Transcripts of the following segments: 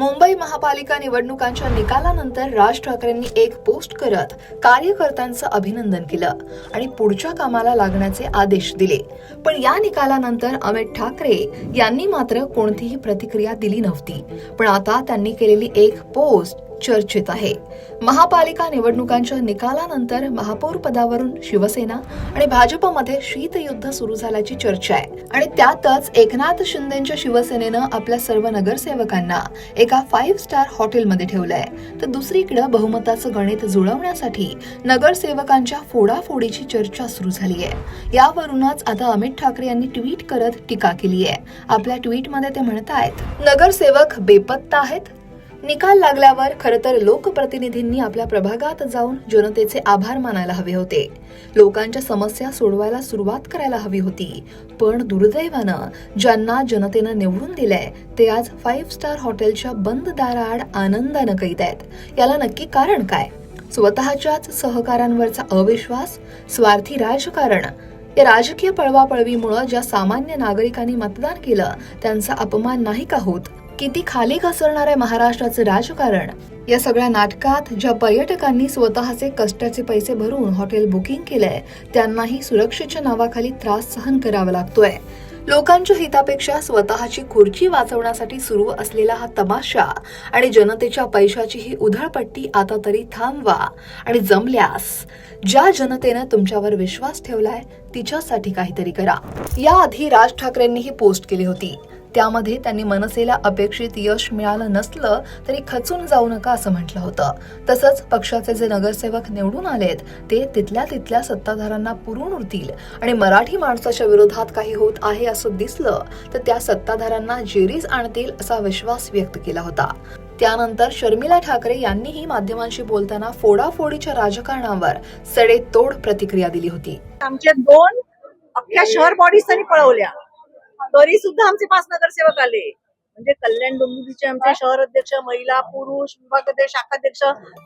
मुंबई महापालिका निवडणुकांच्या निकालानंतर राज ठाकरेंनी एक पोस्ट करत कार्यकर्त्यांचं अभिनंदन केलं आणि पुढच्या कामाला लागण्याचे आदेश दिले. पण या निकालानंतर अमित ठाकरे यांनी मात्र कोणतीही प्रतिक्रिया दिली नव्हती. पण आता त्यांनी केलेली एक पोस्ट चर्चेत आहे. महापालिका निवडणुकांच्या निकालानंतर महापौर पदावरून शिवसेना आणि भाजपमध्ये शीतयुद्ध सुरू झाल्याची चर्चा आहे. आणि त्यातच एकनाथ शिंदेच्या शिवसेनेनं आपल्या सर्व नगरसेवकांना एका फाईव्ह स्टार हॉटेलमध्ये ठेवलंय. तर दुसरीकडे बहुमताचं गणित जुळवण्यासाठी नगरसेवकांच्या फोडाफोडीची चर्चा सुरू झाली आहे यावरूनच आता अमित ठाकरे यांनी ट्विट करत टीका केली आहे आपल्या ट्विटमध्ये ते म्हणतायत नगरसेवक बेपत्ता आहेत निकाल लागल्यावर खरं तर लोकप्रतिनिधींनी आपल्या प्रभागात जाऊन जनतेचे आभार मानायला हवे होते. लोकांच्या समस्या सोडवायला सुरुवात करायला हवी होती. पण दुर्दैवानं ज्यांना जनतेनं निवडून दिलंय ते आज फाईव्ह स्टार हॉटेलच्या बंद दाराआड आनंदानं कैद आहेत. याला नक्की कारण काय? स्वतःच्याच सहकारांवरचा अविश्वास स्वार्थी राजकारण. या राजकीय पळवापळवीमुळं ज्या सामान्य नागरिकांनी मतदान केलं त्यांचा अपमान नाही का होत? किती खाली घसरणार आहे महाराष्ट्राचं राजकारण? या सगळ्या नाटकात ज्या पर्यटकांनी स्वतःचे कष्टाचे पैसे भरून हॉटेल बुकिंग केलंय त्यांनाही सुरक्षेच्या नावाखाली त्रास सहन करावा लागतोय. लोकांच्या हितापेक्षा स्वतःची खुर्ची वाचवण्यासाठी सुरू असलेला हा तमाशा आणि जनतेच्या पैशाची ही उधळपट्टी आता तरी थांबवा आणि जमल्यास ज्या जनतेनं तुमच्यावर विश्वास ठेवलाय तिच्यासाठी काहीतरी करा. याआधी राज ठाकरेंनी ही पोस्ट केली होती. त्यामध्ये त्यांनी मनसेला अपेक्षित यश मिळालं नसलं तरी खचून जाऊ नका असं म्हटलं होतं. तसंच पक्षाचे जे नगरसेवक निवडून आलेत ते तिथल्या तिथल्या सत्ताधाऱ्यांना पुरून उरतील आणि मराठी माणसाच्या विरोधात काही होत आहे असं दिसलं तर त्या सत्ताधाऱ्यांना जेरीज आणतील असा विश्वास व्यक्त केला होता. त्यानंतर शर्मिला ठाकरे यांनीही माध्यमांशी बोलताना फोडाफोडीच्या राजकारणावर सडेतोड प्रतिक्रिया दिली होती. आमच्या दोन अख्ख्या शहर बॉडीज त्यांनी पळवल्या. तरी सुद्धा आमचे पाच नगरसेवक आले. म्हणजे कल्याण डोंबिवलीचे आमचे शहर अध्यक्ष महिला पुरुष विभागाध्यक्ष शाखाध्यक्ष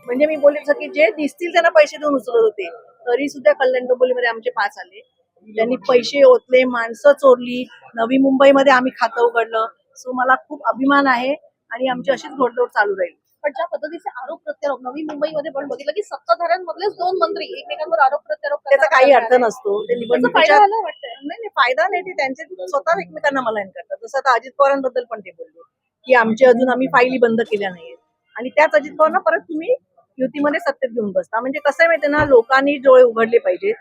म्हणजे मी बोलले की जे दिसतील त्यांना पैसे देऊन उचलत होते. तरी सुद्धा कल्याण डोंबिवलीमध्ये आमचे पाच आले. त्यांनी पैसे ओतले माणसं चोरली. नवी मुंबईमध्ये आम्ही खातं उघडलं. सो मला खूप अभिमान आहे आणि आमची अशीच घोडदौड चालू राहील. पण ज्या पद्धतीचे आरोप प्रत्यारोप नवी मुंबईमध्ये पण बघितलं की सत्ताधाऱ्यांमधलेच दोन मंत्री एकमेकांवर आरोप प्रत्यारोप त्याचा काही अर्थ. नसतो. ते त्याचा निवडणुकीच्या फायदा झाला वाटतंय नाही नाही फायदा नाही. ते त्यांचे स्वतः एकमेकांना मलाईन करतात. जसं आता अजित पवारांबद्दल पण ते बोलले की आमचे अजून आम्ही फाईली बंद केल्या नाहीयेत. आणि त्याच अजित पवारांना परत तुम्ही युतीमध्ये सत्तेत घेऊन बसता. म्हणजे कसं आहे माहितीये ना लोकांनी डोळे उघडले पाहिजेत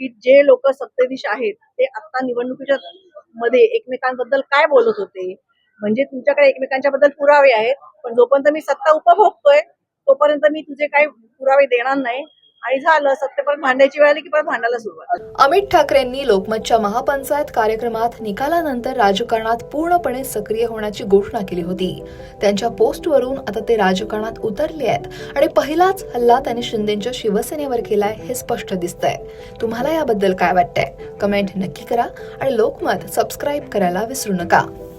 की जे लोक सत्तेधीश आहेत ते आता निवडणुकीच्या मध्ये एकमेकांबद्दल काय बोलत होते? म्हणजे तुमच्याकडे एकमेकांच्या बद्दल पुरावे आहेत. पण जोपर्यंत मी सत्ता उपभोगतोय तोपर्यंत मी तुझे काही पुरावे देणार नाही. आणि झालं सत्तेपर्यंत भांडायची वेळ आली की परत भांडायला सुरुवात. अमित ठाकरेंनी लोकमतच्या महापंचायत कार्यक्रमात निकालानंतर राजकारणात पूर्णपणे सक्रिय होण्याची घोषणा केली होती. त्यांच्या पोस्टवरून आता ते राजकारणात उतरले आहेत आणि पहिलाच हल्ला त्यांनी शिंदेच्या शिवसेनेवर केलाय हे स्पष्ट दिसतंय. तुम्हाला याबद्दल काय वाटतंय? कमेंट नक्की करा आणि लोकमत सबस्क्राईब करायला विसरू नका.